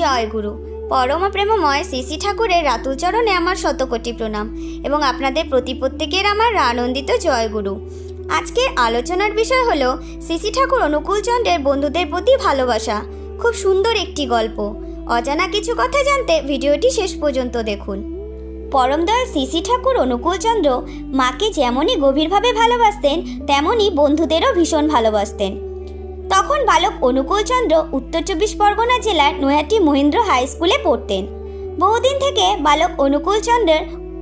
জয় গুরু। পরম প্রেমময় শ্রী ঠাকুরের রাতুল চরণে আমার শতকোটি প্রণাম এবং আপনাদের প্রতি প্রত্যেকের আমার আনন্দিত জয় গুরু। আজকের আলোচনার বিষয় হলো শ্রী ঠাকুর অনুকূলচন্দ্রের বন্ধুদের প্রতি ভালোবাসা। খুব সুন্দর একটি গল্প। অজানা কিছু কথা জানতে ভিডিওটি শেষ পর্যন্ত দেখুন। পরমদয়াল শ্রী ঠাকুর অনুকূলচন্দ্র মাকে যেমনই গভীরভাবে ভালোবাসতেন, তেমনই বন্ধুদেরও ভীষণ ভালোবাসতেন। তখন বালক অনুকূলচন্দ্র উত্তর চব্বিশ পরগনা জেলার নৈহাটি মহেন্দ্র হাই স্কুলে পড়তেন। বহুদিন থেকে বালক অনুকূলচন্দ্রের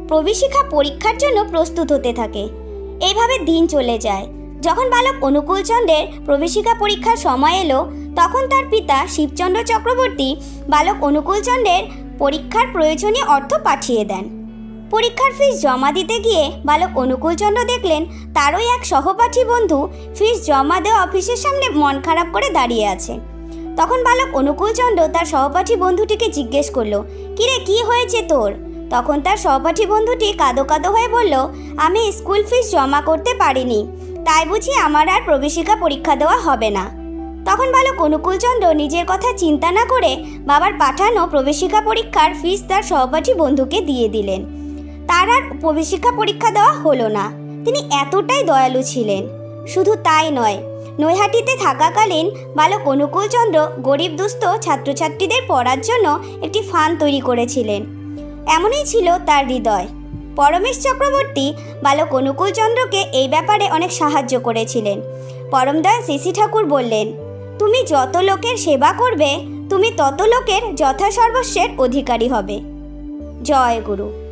প্রবেশিকা পরীক্ষার জন্য প্রস্তুত হতে থাকে। এইভাবে দিন চলে যায়। যখন বালক অনুকূলচন্দ্রের প্রবেশিকা পরীক্ষার সময় এলো, তখন তার পিতা শিবচন্দ্র চক্রবর্তী বালক অনুকূলচন্দ্রের পরীক্ষার প্রয়োজনীয় অর্থ পাঠিয়ে দেন। পরীক্ষার ফিস জমা দিতে গিয়ে বালক অনুকূলচন্দ্র দেখলেন, তারই এক সহপাঠী বন্ধু ফিস জমা দেওয়া অফিসের সামনে মন খারাপ করে দাঁড়িয়ে আছে। তখন বালক অনুকূলচন্দ্র তার সহপাঠী বন্ধুটিকে জিজ্ঞেস করল, কিরে, কি হয়েছে তোর? তখন তার সহপাঠী বন্ধুটি কাদো কাদো হয়ে বলল, আমি স্কুল ফিস জমা করতে পারিনি, তাই বুঝি আমার আর প্রবেশিকা পরীক্ষা দেওয়া হবে না। তখন বালক অনুকূলচন্দ্র নিজের কথা চিন্তা না করে বাবার পাঠানো প্রবেশিকা পরীক্ষার ফিস তার সহপাঠী বন্ধুকে দিয়ে দিলেন। তার আর প্রবেশিকা পরীক্ষা দেওয়া হলো না। তিনি এতটাই দয়ালু ছিলেন। শুধু তাই নয়, নৈহাটিতে থাকাকালীন বালক অনুকূলচন্দ্র গরিব দুস্থ ছাত্রছাত্রীদের পড়ার জন্য একটি ফান তৈরি করেছিলেন। এমনই ছিল তার হৃদয়। পরমেশ চক্রবর্তী বালক অনুকূলচন্দ্রকে এই ব্যাপারে অনেক সাহায্য করেছিলেন। পরমদয়াল শ্রী ঠাকুর বললেন, তুমি যত লোকের সেবা করবে, তুমি তত লোকের যথাসর্বস্বের অধিকারী হবে। জয় গুরু।